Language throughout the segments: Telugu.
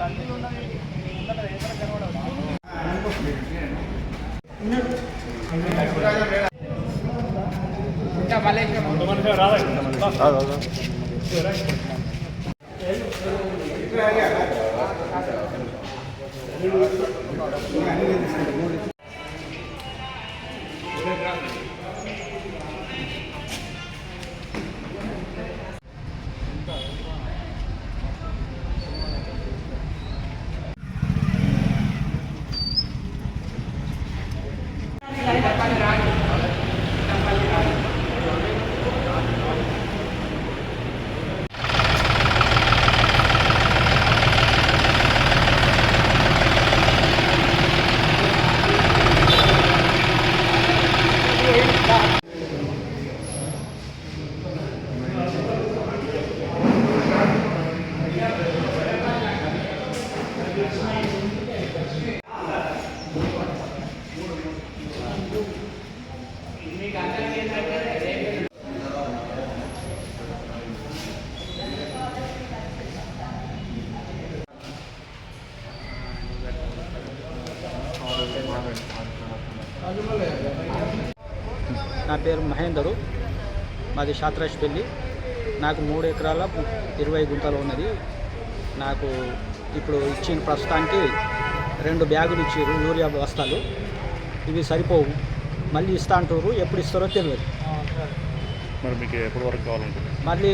తల్లి ఉన్నది ఉన్నది ఎక్కడ కనబడదు నా పేరు మహేందరు. మాది శాత్రాజ్పల్లి నాకు మూడు ఎకరాల ఇరవై గుంటలు ఉన్నది. నాకు ఇప్పుడు ఇచ్చిన ప్రస్తుతానికి రెండు బ్యాగులు ఇచ్చారు యూరియా బస్తాలు. ఇవి సరిపోవు. మళ్ళీ ఇస్తా అంటారు ఎప్పుడు ఇస్తారో తెలియదు. మరి మీకు ఎప్పటి వరకు కావాలనుకుంటున్నారు మళ్ళీ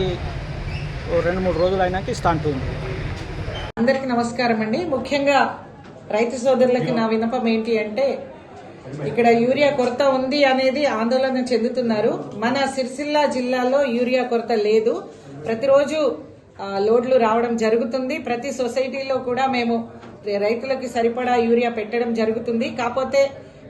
ఓ రెండు మూడు రోజులు అయినాక ఇస్తా అంటుంది అందరికీ నమస్కారం అండి. ముఖ్యంగా రైతు సోదరులకి నా వినపం ఏంటి అంటే ఇక్కడ యూరియా కొరత ఉంది అనేది ఆందోళన చెందుతున్నారు. మన సిరిసిల్ల జిల్లాలో యూరియా కొరత లేదు. ప్రతిరోజు లోడ్లు రావడం జరుగుతుంది. ప్రతి సొసైటీలో కూడా మేము రైతులకి సరిపడా యూరియా పెట్టడం జరుగుతుంది. కాకపోతే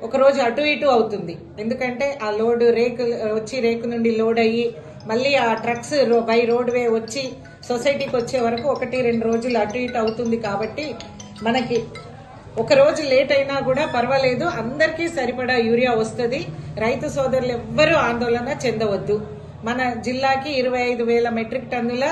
ఒక రోజు అటు ఇటు అవుతుంది. ఎందుకంటే ఆ లోడ్ రేకు వచ్చి రేకు నుండి లోడ్ అయ్యి మళ్ళీ ఆ ట్రక్స్ బై రోడ్ వే వచ్చి సొసైటీకి వచ్చే వరకు ఒకటి రెండు రోజులు అటు ఇటు అవుతుంది కాబట్టి మనకి ఒక రోజు లేట్ అయినా కూడా పర్వాలేదు. అందరికీ సరిపడా యూరియా వస్తుంది. రైతు సోదరులు ఎవ్వరూ ఆందోళన చెందవద్దు. మన జిల్లాకి ఇరవై ఐదు వేల మెట్రిక్ టన్నుల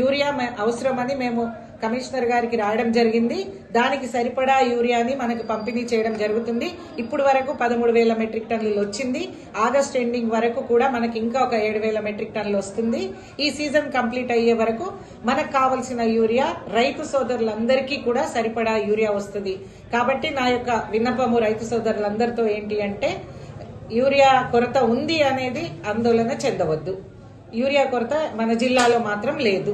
యూరియా అవసరమని మేము కమిషనర్ గారికి రాయడం జరిగింది. దానికి సరిపడా యూరియాని మనకు పంపిణీ చేయడం జరుగుతుంది. ఇప్పుడు వరకు పదమూడు వేల మెట్రిక్ టన్నులు వచ్చింది. ఆగస్ట్ ఎండింగ్ వరకు కూడా మనకి ఇంకా ఒక ఏడు వేల మెట్రిక్ టన్నులు వస్తుంది. ఈ సీజన్ కంప్లీట్ అయ్యే వరకు మనకు కావలసిన యూరియా రైతు సోదరులందరికీ కూడా సరిపడా యూరియా వస్తుంది. కాబట్టి నా యొక్క విన్నపము రైతు సోదరులందరితో ఏంటి అంటే యూరియా కొరత ఉంది అనేది ఆందోళన చెందవద్దు. యూరియా కొరత మన జిల్లాలో మాత్రం లేదు.